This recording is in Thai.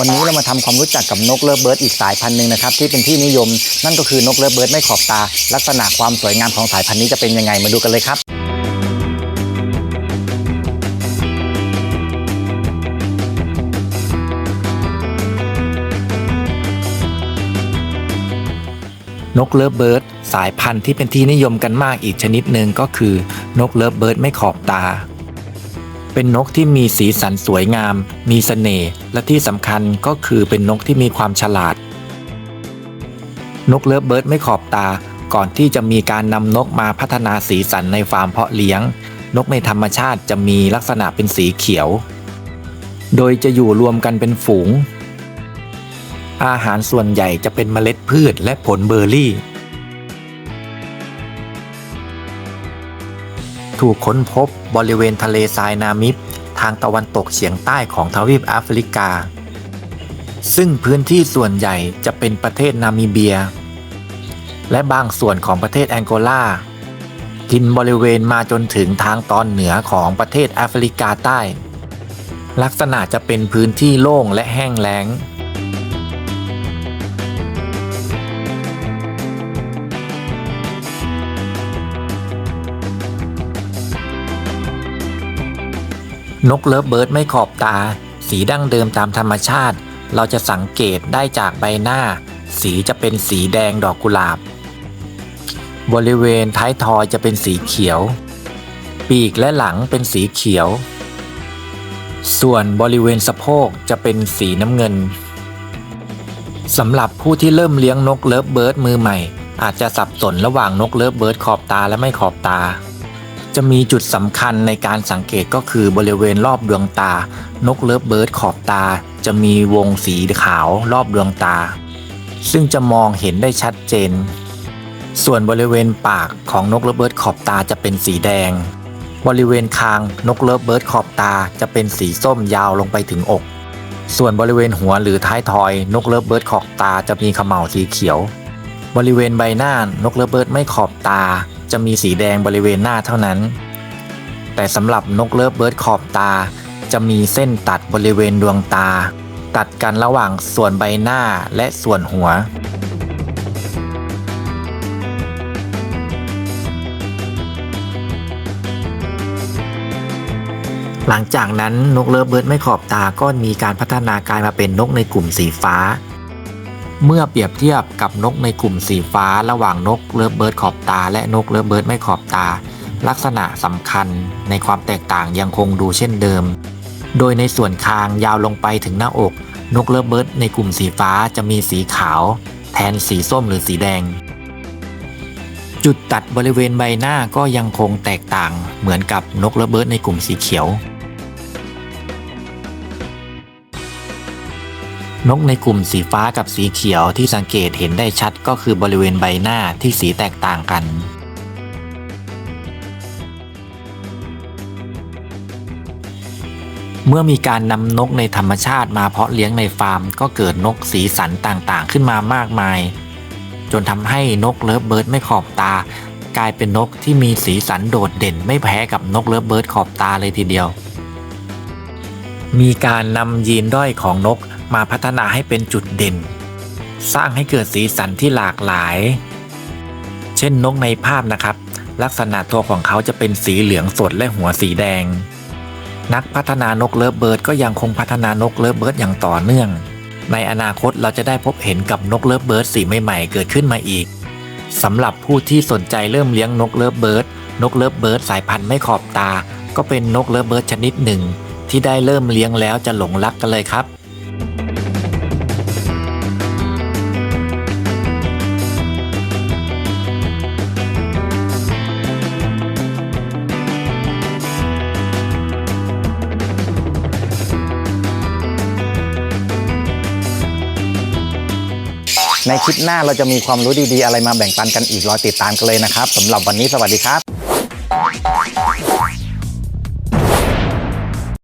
วันนี้เรามาทำความรู้จักกับนกเลิฟเบิร์ดอีกสายพันธุ์หนึ่งนะครับที่เป็นที่นิยม นั่นก็คือนกเลิฟเบิร์ดไม่ขอบตา ลักษณะความสวยงามของสายพันธุ์นี้จะเป็นยังไงมาดูกันเลยครับนกเลิฟเบิร์ดสายพันธุ์ที่เป็นที่นิยมกันมากอีกชนิดหนึ่งก็คือ นกเลิฟเบิร์ดไม่ขอบตา เป็นนกที่มีสีสันสวยงาม มีเสน่ห์และที่สำคัญก็คือเป็นนกที่มีความฉลาด นกเลิฟเบิร์ดไม่ขอบตา ก่อนที่จะมีการนำนกมาพัฒนาสีสันในฟาร์มเพาะเลี้ยง นกในธรรมชาติจะมีลักษณะเป็นสีเขียว โดยจะอยู่รวมกันเป็นฝูง อาหารส่วนใหญ่จะเป็นเมล็ดพืชและผลเบอร์รี่ ถูกค้นพบบริเวณทะเลทรายนามิบทางตะวันตกเฉียงใต้ของทวีปแอฟริกา ซึ่งพื้นที่ส่วนใหญ่จะเป็นประเทศนามิเบีย และบางส่วนของประเทศแองโกลากินบริเวณมาจนถึงทางตอนเหนือของประเทศแอฟริกาใต้ ลักษณะจะเป็นพื้นที่โล่งและแห้งแล้ง นกเลิฟเบิร์ดไม่ขอบตา สีดั้งเดิมตามธรรมชาติ เราจะสังเกตได้จากใบหน้า สีจะเป็นสีแดงดอกกุหลาบ บริเวณท้ายทอยจะเป็นสีเขียว ปีกและหลังเป็นสีเขียว ส่วนบริเวณสะโพกจะเป็นสีน้ำเงินสำหรับผู้ที่เริ่มเลี้ยงนกเลิฟเบิร์ดมือใหม่ อาจจะสับสนระหว่างนกเลิฟเบิร์ดขอบตาและไม่ขอบตา จะมีจุดสำคัญในการสังเกตก็คือบริเวณรอบดวงตา นกเลิฟเบิร์ดขอบตา จะมีวงสีขาวรอบดวงตา ซึ่งจะมองเห็นได้ชัดเจน ส่วนบริเวณปากของนกเลิฟเบิร์ดขอบตาจะเป็นสีแดง บริเวณคางนกเลิฟเบิร์ดขอบตาจะเป็นสีส้มยาวลงไปถึงอก ส่วนบริเวณหัวหรือท้ายทอย นกเลิฟเบิร์ดขอบตาจะมีเขม่าสีเขียว บริเวณใบหน้านกเลิฟเบิร์ดไม่ขอบตา จะมีสีแดงบริเวณหน้าเท่านั้น แต่สำหรับนกเลิฟเบิร์ดขอบตา จะมีเส้นตัดบริเวณดวงตา ตัดกันระหว่างส่วนใบหน้าและส่วนหัวหลังจากนั้นนกเลิฟเบิร์ดไม่ขอบตาก็มีการพัฒนากายมาเป็นนกในกลุ่มสีฟ้า เมื่อเปรียบเทียบกับนกในกลุ่มสีฟ้าระหว่างนกเลิฟเบิร์ดขอบตา และนกเลิฟเบิร์ดไม่ขอบตา ลักษณะสำคัญในความแตกต่างยังคงดูเช่นเดิม โดยในส่วนคางยาวลงไปถึงหน้าอก นกเลิฟเบิร์ดในกลุ่มสีฟ้าจะมีสีขาว แทนสีส้มหรือสีแดง จุดตัดบริเวณใบหน้าก็ยังคงแตกต่างเหมือนกับนกเลิฟเบิร์ดในกลุ่มสีเขียว นกในกลุ่มสีฟ้ากับสีเขียวที่สังเกตเห็นได้ชัดก็คือบริเวณใบหน้าที่สีแตกต่างกัน เมื่อมีการนำนกในธรรมชาติมาเพาะเลี้ยงในฟาร์ม ก็เกิดนกสีสันต่างๆ ขึ้นมามากมาย จนทำให้นกเลิฟเบิร์ดไม่ขอบตา กลายเป็นนกที่มีสีสันโดดเด่นไม่แพ้กับนกเลิฟเบิร์ดขอบตาเลยทีเดียว มีการนำยีนด้อยของนกมาพัฒนาให้เป็นจุดเด่น สร้างให้เกิดสีสันที่หลากหลาย เช่นนกในภาพนะครับ ลักษณะตัวของเขาจะเป็นสีเหลืองสดและหัวสีแดง นักพัฒนานกเลิฟเบิร์ดก็ยังคงพัฒนานกเลิฟเบิร์ดอย่างต่อเนื่อง ในอนาคตเราจะได้พบเห็นกับนกเลิฟเบิร์ดสีใหม่ๆเกิดขึ้นมาอีกสำหรับผู้ที่สนใจเริ่มเลี้ยงนกเลิฟเบิร์ดนกเลิฟเบิร์ดสายพันธุ์ไม่ขอบตา ก็เป็นนกเลิฟเบิร์ดชนิดหนึ่ง ที่ได้เริ่มเลี้ยงแล้วจะหลงรักกันเลยครับ ในคลิปหน้าเราจะมีความรู้ดีๆ อะไรมาแบ่งปันกันอีกรอติดตามกันเลยนะครับสำหรับวันนี้สวัสดีครับ